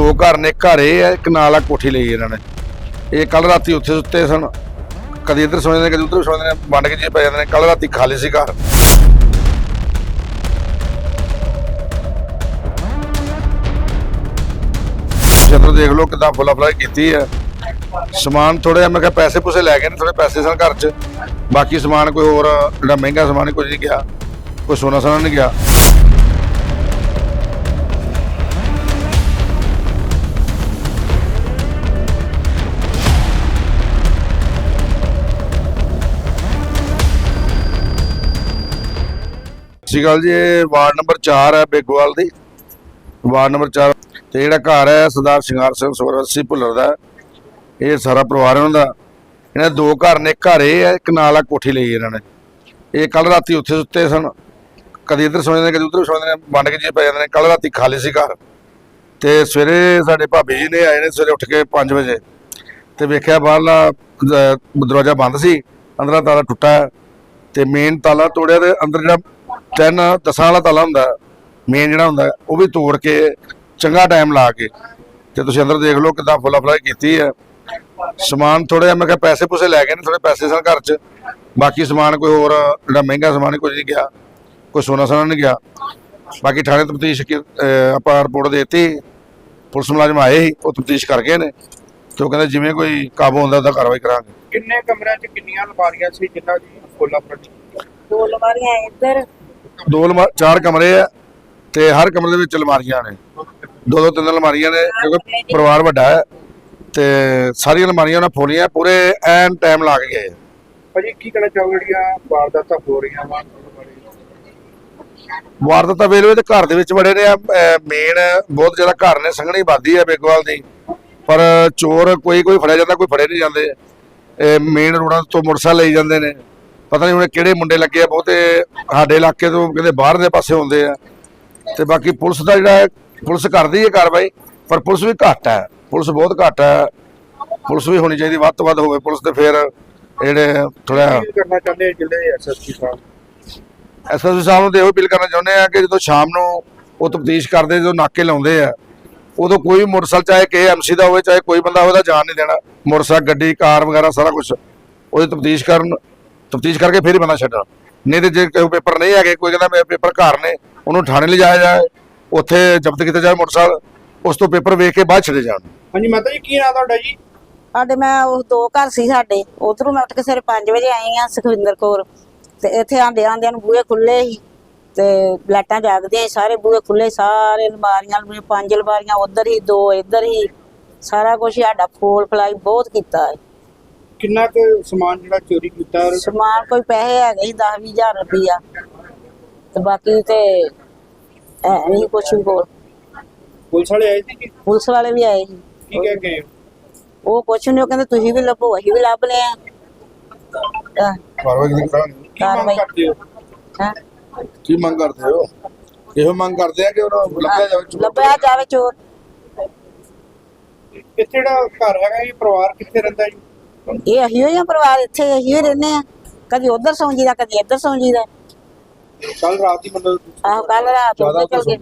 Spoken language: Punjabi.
ਦੋ ਘਰ ਨੇ, ਇੱਕ ਘਰ ਇਹ ਹੈ, ਇੱਕ ਨਾਲ ਆ ਕੋਠੀ ਲਈ ਇਹਨਾਂ ਨੇ। ਇਹ ਕੱਲ ਰਾਤੀ ਉੱਥੇ ਸੁੱਤੇ ਸਨ। ਕਦੇ ਇੱਧਰ ਸੌਂ ਜਾਂਦੇ ਨੇ, ਕਦੀ ਉੱਧਰ ਸੌਂ ਜਾਂਦੇ ਨੇ, ਵੰਡ ਕੇ ਜੇ ਪੈ ਜਾਂਦੇ ਨੇ। ਕੱਲ ਰਾਤੀ ਖਾਲੀ ਸੀ ਘਰ। ਜਦੋਂ ਦੇਖ ਲਓ ਕਿਦਾਂ ਫੁੱਲਾ ਫਲਾਈ ਕੀਤੀ ਹੈ। ਸਮਾਨ ਥੋੜੇ ਮੈਂ ਕਿਹਾ ਪੈਸੇ ਪੂਸੇ ਲੈ ਗਏ ਨੇ ਥੋੜੇ ਪੈਸੇ ਸਨ ਘਰ 'ਚ। ਬਾਕੀ ਸਮਾਨ ਕੋਈ ਹੋਰ ਜਿਹੜਾ ਮਹਿੰਗਾ ਸਮਾਨ, ਕੋਈ ਕੁਝ ਨਹੀਂ ਗਿਆ। ਕੋਈ ਸੋਨਾ ਸੋਨਾ ਨਹੀਂ ਗਿਆ। ਸ਼੍ਰੀ ਅਕਾਲ ਜੀ, ਇਹ ਵਾਰਡ ਨੰਬਰ 4 ਹੈ ਬੇਗੋਵਾਲ ਦੀ। ਵਾਰਡ ਨੰਬਰ 4 ਤੇ ਜਿਹੜਾ ਘਰ ਹੈ, ਸਰਦਾਰ ਸ਼ਿੰਗਾਰ ਸਿੰਘ ਸੋਰਸੀ ਭੁੱਲਰ ਦਾ। ਇਹ ਸਾਰਾ ਪਰਿਵਾਰ ਉਹਨਾਂ ਦਾ। ਇਹਨਾਂ ਦੇ ਦੋ ਘਰ ਨੇ ਘਰ ਇਹ ਹੈ, ਇੱਕ ਨਾਲ ਆ ਕੋਠੀ ਲਈ ਇਹਨਾਂ ਨੇ। ਇਹ ਕੱਲ ਰਾਤੀ ਉੱਥੇ ਸੁੱਤੇ ਸਨ। ਕਦੇ ਇੱਧਰ ਸੌਂ ਨੇ ਕਦੇ ਉੱਧਰ ਸੌਂ ਨੇ ਵੰਡ ਕੇ ਜੀ ਪੈ ਜਾਂਦੇ ਨੇ। ਕੱਲ ਰਾਤੀ ਖਾਲੀ ਸੀ ਘਰ। ਤੇ ਸਵੇਰੇ ਸਾਡੇ ਭਾਬੀ ਜੀ ਨੇ ਆਏ ਨੇ, ਸਵੇਰੇ ਉੱਠ ਕੇ 5 ਵਜੇ। ਤੇ ਵੇਖਿਆ ਬਾਹਰਲਾ ਦਰਵਾਜ਼ਾ ਬੰਦ ਸੀ। ਅੰਦਰਲਾ ਤਾਲਾ ਟੁੱਟਾ ਹੈ। ਤੇ ਮੇਨ ਤਾਲਾ ਤੋੜਿਆ ਤੇ ਅੰਦਰ ਜਿਹੜਾ ਤਿੰਨ ਦਸਾਂ ਵਾਲਾ ਤਾਲਾ ਹੁੰਦਾ ਮੇਨ ਜਿਹੜਾ ਹੁੰਦਾ ਉਹ ਵੀ ਤੋੜ ਕੇ ਚੰਗਾ ਟਾਈਮ ਲਾ ਕੇ ਤੇ ਤੁਸੀਂ ਅੰਦਰ ਦੇਖ ਲਓ ਕਿਦਾਂ ਫੁੱਲਾ ਫਲਾਈ ਕੀਤੀ ਹੈ। ਸਮਾਨ ਥੋੜਾ ਜਿਹਾ ਮੈਂ ਕਿਹਾ ਪੈਸੇ ਪੂਸੇ ਲੈ ਗਏ ਨੇ ਥੋੜੇ ਪੈਸੇ ਸਨ ਘਰ 'ਚ। ਬਾਕੀ ਸਮਾਨ ਕੋਈ ਹੋਰ ਜਿਹੜਾ ਮਹਿੰਗਾ ਸਮਾਨ ਕੁਝ ਨਹੀਂ ਗਿਆ ਕੋਈ ਸੋਨਾ ਸੋਨਾ ਨਹੀਂ ਗਿਆ। ਬਾਕੀ ਥਾਣੇ ਤਫਤੀਸ਼ ਆਪਾਂ ਰਿਪੋਰਟ ਦੇਤੀ ਪੁਲਿਸ ਮੁਲਾਜ਼ਮ ਆਏ ਸੀ ਉਹ ਤਫਤੀਸ਼ ਕਰ ਗਏ ਨੇ ਤੇ ਉਹ ਕਹਿੰਦੇ ਜਿਵੇਂ ਕੋਈ ਕਾਬੂ ਹੁੰਦਾ ਉਹਦਾ ਕਾਰਵਾਈ ਕਰਾਂਗੇ। ਕਿੰਨੇ ਕਮਰਿਆਂ 'ਚ ਕਿੰਨੀਆਂ ਅਲਮਾਰੀਆਂ ਸੀ ਜਿਨ੍ਹਾਂ ਦੀ ਫੁੱਲਾ ਫਰਟੀ ਦੋ ਲਮਾਰੀਆਂ ਇੱਧਰ ਦੋ ਚਾਰ ਕਮਰੇ ਆ ਤੇ ਹਰ ਕਮਰੇ ਦੇ ਵਿੱਚ ਅਲਮਾਰੀਆਂ ਨੇ। ਦੋ ਦੋ ਤਿੰਨ ਅਲਮਾਰੀਆਂ ਨੇ ਕਿਉਂਕਿ ਪਰਿਵਾਰ ਵੱਡਾ ਹੈ ਤੇ ਸਾਰੀਆਂ ਅਲਮਾਰੀਆਂ ਉਹਨਾਂ ਫੋਲੀਆਂ ਪੂਰੇ ਐਨ ਟਾਈਮ ਲਾ ਕੇ ਗਏ। ਭਾਜੀ ਕੀ ਕਹਿਣਾ ਚਾਹੋਗੇ ਜਿਹੜੀਆਂ ਵਾਰਦਾਤਾਂ ਹੋ ਰਹੀਆਂ? ਵਾ ਵਾਰਦਾਤਾਂ ਵੇਲੇ ਤੇ ਘਰ ਦੇ ਵਿੱਚ ਬੜੇ ਨੇ ਮੇਨ ਬਹੁਤ ਜ਼ਿਆਦਾ ਘਰ ਨੇ ਸੰਘਣੀ ਆਬਾਦੀ ਹੈ ਬੇਗਵਾਲ ਦੀ। ਪਰ ਚੋਰ ਕੋਈ ਕੋਈ ਫੜਿਆ ਜਾਂਦਾ ਕੋਈ ਫੜੇ ਨਹੀਂ ਜਾਂਦੇ। ਮੇਨ ਰੋਡਾਂ ਤੋਂ ਮੋਟਰਸਾਈਕਲ ਲਈ ਜਾਂਦੇ ਨੇ। ਪਤਾ ਨਹੀਂ ਹੁਣ ਕਿਹੜੇ ਮੁੰਡੇ ਲੱਗੇ ਆ ਬਹੁਤੇ ਸਾਡੇ ਇਲਾਕੇ ਤੋਂ ਕਹਿੰਦੇ ਬਾਹਰ ਦੇ ਪਾਸੇ ਹੁੰਦੇ ਆ। ਤੇ ਬਾਕੀ ਪੁਲਿਸ ਦਾ ਜਿਹੜਾ ਪੁਲਿਸ ਕਰਦੀ ਹੈ ਕਾਰਵਾਈ ਪਰ ਪੁਲਿਸ ਵੀ ਘੱਟ ਹੈ। ਪੁਲਿਸ ਬਹੁਤ ਘੱਟ ਹੈ। ਪੁਲਿਸ ਵੀ ਹੋਣੀ ਚਾਹੀਦੀ ਵੱਧ ਤੋਂ ਵੱਧ ਹੋਵੇ ਪੁਲਿਸ ਤੇ ਫਿਰ ਜਿਹੜੇ ਥੋੜਾ ਕੀ ਕਰਨਾ ਚਾਹੁੰਦੇ ਜ਼ਿਲ੍ਹੇ ਐਸਐਸਪੀ ਸਾਹਿਬ। ਐਸਐਸਪੀ ਸਾਹਿਬ ਨੂੰ ਤੇ ਇਹੋ ਅਪੀਲ ਕਰਨਾ ਚਾਹੁੰਦੇ ਆ ਕਿ ਜਦੋਂ ਸ਼ਾਮ ਨੂੰ ਉਹ ਤਫਤੀਸ਼ ਕਰਦੇ ਜਦੋਂ ਨਾਕੇ ਲਾਉਂਦੇ ਆ ਉਦੋਂ ਕੋਈ ਵੀ ਮੋਟਰਸਾਈਕਲ ਚਾਹੇ ਕਿ ਐਮਸੀ ਦਾ ਹੋਵੇ ਚਾਹੇ ਕੋਈ ਬੰਦਾ ਉਹਦਾ ਜਾਣ ਨਹੀਂ ਦੇਣਾ। ਮੋਟਰਸਾਈਕਲ ਗੱਡੀ ਕਾਰ ਵਗੈਰਾ ਸਾਰਾ ਕੁਝ ਉਹਦੀ ਤਫਤੀਸ਼ ਕਰਨ ਤਫਤੀਸ਼ ਕਰਕੇ ਫਿਰ ਹੀ ਬੰਦਾ ਛੱਡਣਾ ਨਹੀਂ ਤੇ ਜੇ ਕੋਈ ਪੇਪਰ ਨਹੀਂ ਹੈਗੇ ਕੋਈ ਕਹਿੰਦਾ ਮੇਰੇ ਪੇਪਰ ਘਰ ਨੇ ਉਹਨੂੰ ਥਾਣੇ ਲਿਜਾਇਆ ਜਾਏ ਉੱਥੇ ਜ਼ਬਤ ਕੀਤਾ ਜਾਏ ਮੋਟਰਸਾਈਕਲ ਉਸ ਤੋਂ ਪੇਪਰ ਵੇਖ ਕੇ ਬਾਅਦ ਛੱਡੇ ਜਾਣ। ਹਾਂਜੀ ਮਾਤਾ ਜੀ ਕੀ ਨਾਂ ਤੁਹਾਡਾ ਜੀ? ਸਾਡੇ ਮੈਂ ਉਹ ਦੋ ਘਰ ਸੀ ਸਾਡੇ ਉਧਰੋਂ ਮੈਂ ਉੱਠ ਕੇ ਸਵੇਰੇ 5 ਵਜੇ ਆਈ ਆ ਸੁਖਵਿੰਦਰ ਕੌਰ। ਤੇ ਇੱਥੇ ਆਂਦੇ ਆਂਦਿਆਂ ਨੂੰ ਬੂਹੇ ਖੁੱਲੇ ਸੀ ਤੇ ਲਾਈਟਾਂ ਜਾਗਦੀਆਂ ਸੀ, ਸਾਰੇ ਬੂਹੇ ਖੁੱਲੇ ਸਾਰੇ ਅਲਮਾਰੀਆਂ ਅਲਮੀਆਂ ਪੰਜ ਅਲਮਾਰੀਆਂ ਉਧਰ ਹੀ ਦੋ ਇੱਧਰ ਹੀ ਸਾਰਾ ਕੁਝ ਸਾਡਾ ਫੋਲ ਫਲਾਈ ਬਹੁਤ ਕੀਤਾ ਹੈ। ਕਿੰਨਾ ਕੁ ਸਮਾਨ ਜਿਹੜਾ ਚੋਰੀ ਕੀਤਾ ਔਰ ਸਮਾਨ ਕੋਈ ਪੈਸੇ ਹੈਗੇ ਸੀ 10 ਹਜ਼ਾਰ ਰੁਪਈਆ। ਤੇ ਬਾਕੀ ਤੇ ਹੈ ਨਹੀਂ ਕੁਛ ਵੀ ਹੋਰ। ਪੁਲਿਸ ਵਾਲੇ ਆਏ ਸੀ ਜੀ ਪੁਲਿਸ ਵਾਲੇ ਵੀ ਆਏ ਸੀ। ਕੀ ਕਹਿ ਗਏ ਉਹ ਕੁਛ ਨਹੀਂ ਉਹ ਕਹਿੰਦੇ ਤੁਸੀਂ ਵੀ ਲੱਭੋ ਅਸੀਂ ਵੀ ਲੱਭ ਲਿਆ। ਹਾਂ ਕਾਰਵਾਈ ਕਿਹਦੀ ਕਰਾਂਗੇ। ਕੀ ਮੰਗ ਕਾਰਵਾਈ। ਕਰਦੇ ਹੋ? ਹਾਂ? ਕੀ ਮੰਗ ਕਰਦੇ ਹੋ? ਇਹੋ ਮੰਗ ਕਰਦੇ ਆ ਕਿ ਉਹਨੂੰ ਲੱਭਿਆ ਜਾਵੇ ਚੋਰ। ਲੱਭਿਆ ਜਾਵੇ ਚੋਰ। ਇੱਥੇ ਜਿਹੜਾ ਘਰ ਹੈਗਾ ਇਹ ਪਰਿਵਾਰ ਕਿੱਥੇ ਰਹਿੰਦਾ ਜੀ? ਇਹ ਅਸੀਂ ਹੋਈ ਆ ਪਰਿਵਾਰ ਇੱਥੇ ਅਸੀਂ ਹੀ ਰਹਿੰਦੇ ਆ। ਕਦੀ ਉਧਰ ਸੌਂ ਜੀਦਾ ਕਦੀ ਇੱਧਰ ਸੌਂ ਜੀਦਾ। ਕੱਲ ਰਾਤ ਹੀ ਮਤਲਬ ਆਹ ਕੱਲ ਰਾਤ ਉੱਧਰ ਚਲ ਗਏ।